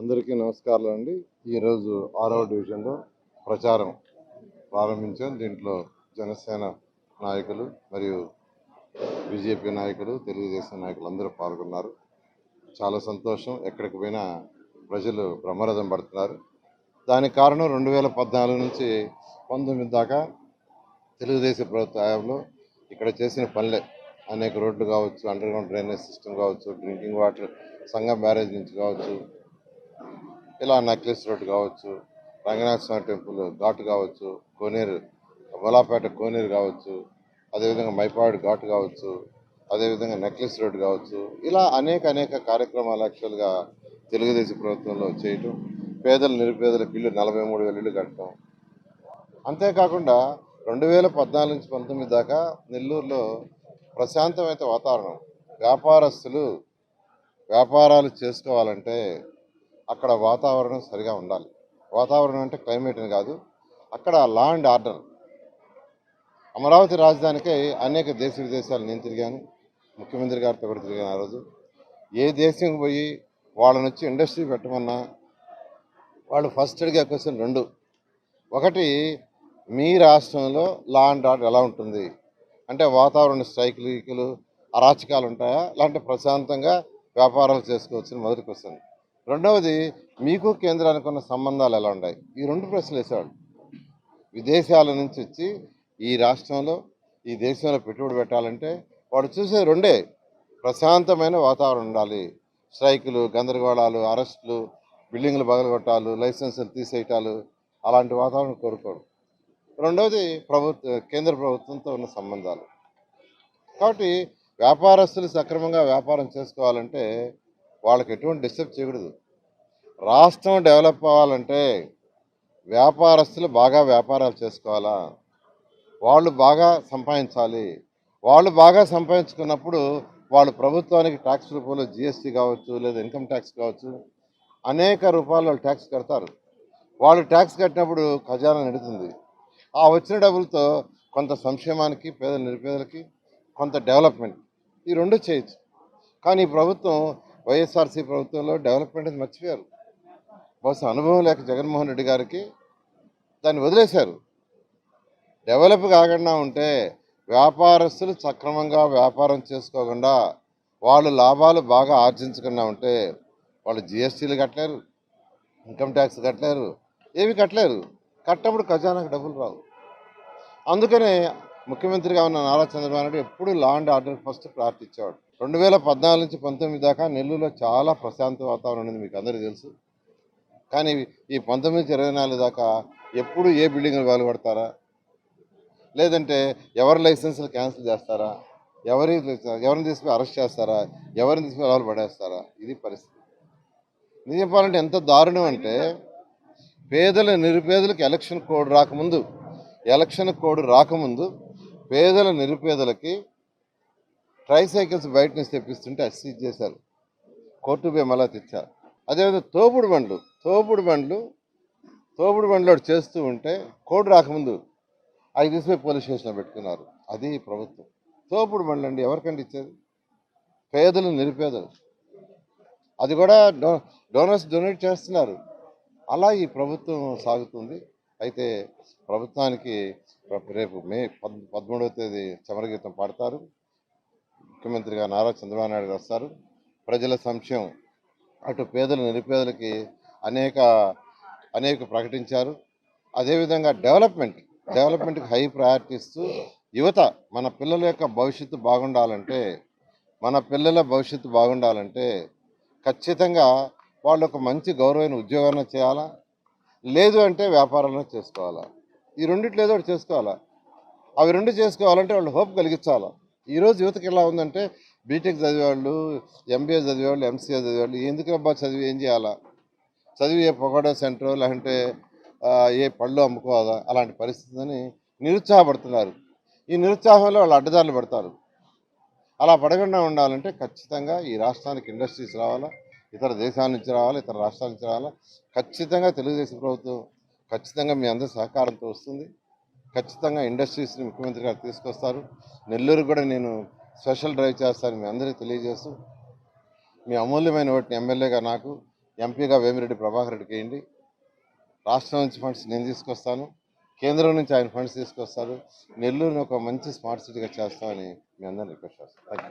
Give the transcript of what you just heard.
అందరికీ నమస్కారాలు అండి ఈరోజు ఆరవ డివిజన్లో ప్రచారం ప్రారంభించాం. దీంట్లో జనసేన నాయకులు మరియు బీజేపీ నాయకులు తెలుగుదేశం నాయకులు అందరూ పాల్గొన్నారు. చాలా సంతోషం. ఎక్కడికి పోయినా ప్రజలు బ్రహ్మరథం పడుతున్నారు. దానికి కారణం రెండు వేల పద్నాలుగు నుంచి పంతొమ్మిది దాకా తెలుగుదేశం ప్రభుత్వ హయాంలో ఇక్కడ చేసిన పనులే. అనేక రోడ్లు కావచ్చు అండర్గ్రౌండ్ డ్రైనేజ్ సిస్టమ్ కావచ్చు డ్రింకింగ్ వాటర్ సంఘం బ్యారేజ్ నుంచి కావచ్చు ఇలా నెక్లెస్ రోడ్ కావచ్చు రంగనాథ స్వామి టెంపుల్ ఘాట్ కావచ్చు కోనేరు బలాపేట కోనేరు కావచ్చు అదేవిధంగా మైపాడు ఘాట్ కావచ్చు అదేవిధంగా నెక్లెస్ రోడ్ కావచ్చు ఇలా అనేక అనేక కార్యక్రమాలు యాక్చువల్గా తెలుగుదేశం ప్రభుత్వంలో చేయటం పేదలు నిరుపేదలకు ఇల్లు నలభై మూడు వేల ఇల్లు కట్టడం. అంతేకాకుండా రెండు వేల పద్నాలుగు నుంచి పంతొమ్మిది దాకా నెల్లూరులో ప్రశాంతమైన వాతావరణం. వ్యాపారస్తులు వ్యాపారాలు చేసుకోవాలంటే అక్కడ వాతావరణం సరిగా ఉండాలి. వాతావరణం అంటే క్లైమేట్ అని కాదు అక్కడ లా అండ్ ఆర్డర్ అమరావతి రాజధానికై అనేక దేశ విదేశాలు నేను తిరిగాను ముఖ్యమంత్రి గారితో కూడా తిరిగాను ఆ రోజు. ఏ దేశం పోయి వాళ్ళని వచ్చి ఇండస్ట్రీ పెట్టమన్నా వాళ్ళు ఫస్ట్ అడిగే క్వశ్చన్ రెండు. ఒకటి మీ రాష్ట్రంలో లా అండ్ ఆర్డర్ ఎలా ఉంటుంది? అంటే వాతావరణ స్ట్రైకులు అరాచకాలు ఉంటాయా? లేదంటే ప్రశాంతంగా వ్యాపారాలు చేసుకోవచ్చు మొదటి క్వశ్చన్ రెండవది మీకు కేంద్రానికి ఉన్న సంబంధాలు ఎలా ఉన్నాయి? ఈ రెండు ప్రశ్నలు వేసేవాళ్ళు. విదేశాల నుంచి వచ్చి ఈ రాష్ట్రంలో ఈ దేశంలో పెట్టుబడి పెట్టాలంటే వాడు చూసే రెండే. ప్రశాంతమైన వాతావరణం ఉండాలి. స్ట్రైకులు గందరగోళాలు అరెస్టులు బిల్డింగ్లు బగలగొట్టాలు లైసెన్సులు తీసేయటాలు అలాంటి వాతావరణం కోరుకోడు రెండవది ప్రభుత్వ కేంద్ర ప్రభుత్వంతో ఉన్న సంబంధాలు. కాబట్టి వ్యాపారస్తులు సక్రమంగా వ్యాపారం చేసుకోవాలంటే వాళ్ళకి ఎటువంటి డిస్టర్బ్ చేయకూడదు. రాష్ట్రం డెవలప్ అవ్వాలంటే వ్యాపారస్తులు బాగా వ్యాపారాలు చేసుకోవాలా? వాళ్ళు బాగా సంపాదించాలి. వాళ్ళు బాగా సంపాదించుకున్నప్పుడు వాళ్ళు ప్రభుత్వానికి ట్యాక్స్ రూపంలో జిఎస్టీ కావచ్చు లేదా ఇన్కమ్ ట్యాక్స్ కావచ్చు అనేక రూపాయలు వాళ్ళు ట్యాక్స్ కడతారు. వాళ్ళు ట్యాక్స్ కట్టినప్పుడు ఖజానా నిడుతుంది. ఆ వచ్చిన డబ్బులతో కొంత సంక్షేమానికి పేద నిరుపేదలకి కొంత డెవలప్మెంట్. ఈ రెండు చేయొచ్చు. కానీ ఈ ప్రభుత్వం వైఎస్ఆర్సీ ప్రభుత్వంలో డెవలప్మెంట్ అనేది మర్చిపోయారు. బహుశా అనుభవం లేక జగన్మోహన్ రెడ్డి గారికి దాన్ని వదిలేశారు. డెవలప్ కాకుండా ఉంటే వ్యాపారస్తులు సక్రమంగా వ్యాపారం చేసుకోకుండా వాళ్ళు లాభాలు బాగా ఆర్జించకుండా ఉంటే వాళ్ళు జిఎస్టీలు కట్టలేరు ఇన్కమ్ ట్యాక్స్ కట్టలేరు ఏవి కట్టలేరు. కట్టప్పుడు ఖజానాకు డబ్బులు రావు. అందుకనే ముఖ్యమంత్రిగా ఉన్న నారా చంద్రబాబు నాయుడు ఎప్పుడు లా అండ్ ఆర్డర్ ఫస్ట్ ప్రార్థించేవాడు రెండు వేల పద్నాలుగు నుంచి పంతొమ్మిది దాకా నెల్లూరులో చాలా ప్రశాంత వాతావరణం ఉంది మీకు అందరికీ తెలుసు. కానీ ఈ పంతొమ్మిది నుంచి ఇరవై నాలుగు దాకా ఎప్పుడు ఏ బిల్డింగ్లు వెలువడతారా లేదంటే ఎవరి లైసెన్సులు క్యాన్సిల్ చేస్తారా? ఎవరి ఎవరిని తీసుకుని అరెస్ట్ చేస్తారా? ఎవరిని తీసుకుని ఎవరు పడేస్తారా? ఇది పరిస్థితి. నిజం చెప్పాలంటే ఎంత దారుణం అంటే పేదల నిరుపేదలకు ఎలక్షన్ కోడ్ రాకముందు ఎలక్షన్ కోడ్ రాకముందు పేదల నిరుపేదలకి ట్రైసైకిల్స్ బయట నుంచి తెప్పిస్తుంటే అది సీజ్ చేశారు. కోర్టు పోయి మళ్ళా తెచ్చారు. అదేవిధంగా తోపుడు బండ్లు తోపుడు బండ్లు తోపుడు బండ్లు ఒకటి చేస్తూ ఉంటే కోడ్ రాకముందు అవి తీసుకుపోయి పోలీస్ స్టేషన్లో పెట్టుకున్నారు. అది ప్రభుత్వం. తోపుడు బండ్లు అండి ఎవరికండి ఇచ్చేది? పేదలు నిరుపేదలు. అది కూడా డో డోనర్స్ డొనేట్ చేస్తున్నారు. అలా ఈ ప్రభుత్వం సాగుతుంది. అయితే ప్రభుత్వానికి రేపు మే పద్ పదమూడవ తేదీ చమరగీతం పాడతారు. ముఖ్యమంత్రిగా నారా చంద్రబాబు నాయుడు గారు వస్తారు. ప్రజల సంక్షేమం అటు పేదలు నిరుపేదలకి అనేక అనేక ప్రకటించారు. అదేవిధంగా డెవలప్మెంట్ డెవలప్మెంట్కి హై ప్రయారిటీ ఇస్తూ యువత మన పిల్లల యొక్క భవిష్యత్తు బాగుండాలంటే మన పిల్లల భవిష్యత్తు బాగుండాలంటే ఖచ్చితంగా వాళ్ళు ఒక మంచి గౌరవమైన ఉద్యోగాన్ని చేయాలా? లేదు అంటే వ్యాపారాలను చేసుకోవాలా? ఈ రెండిట్లో ఏదో ఒకటి చేసుకోవాలా? అవి రెండు చేసుకోవాలంటే వాళ్ళు హోప్ కలిగించాలా? ఈరోజు యువతకి ఎలా ఉందంటే బీటెక్ చదివేవాళ్ళు ఎంబీఏ చదివేవాళ్ళు ఎంసీఏ చదివేవాళ్ళు ఎందుకు అబ్బా చదివి ఏం చేయాలా? చదివి ఏ పొగడో సెంటర్ లేదంటే ఏ పళ్ళు అమ్ముకోవాలా? అలాంటి పరిస్థితిని నిరుత్సాహపడుతున్నారు. ఈ నిరుత్సాహంలో వాళ్ళు అడ్డదారులు పడతారు. అలా పడకుండా ఉండాలంటే ఖచ్చితంగా ఈ రాష్ట్రానికి ఇండస్ట్రీస్ రావాలా? ఇతర దేశాల నుంచి రావాలా ఇతర రాష్ట్రాల నుంచి రావాలా. ఖచ్చితంగా తెలుగుదేశం ప్రభుత్వం ఖచ్చితంగా మీ అందరి సహకారంతో వస్తుంది. ఖచ్చితంగా ఇండస్ట్రీస్ని ముఖ్యమంత్రి గారు తీసుకొస్తారు. నెల్లూరు కూడా నేను స్పెషల్ డ్రైవ్ చేస్తాను మీ అందరికీ తెలియజేస్తూ. మీ అమూల్యమైన ఓటుని ఎమ్మెల్యేగా నాకు ఎంపీగా వేమిరెడ్డి ప్రభాకర్ రెడ్డికి వేయండి. రాష్ట్రం నుంచి ఫండ్స్ నేను తీసుకొస్తాను. కేంద్రం నుంచి ఆయన ఫండ్స్ తీసుకొస్తారు. నెల్లూరుని ఒక మంచి స్మార్ట్ సిటీగా చేస్తామని మీ అందరిని రిక్వెస్ట్ చేస్తాను. Thank you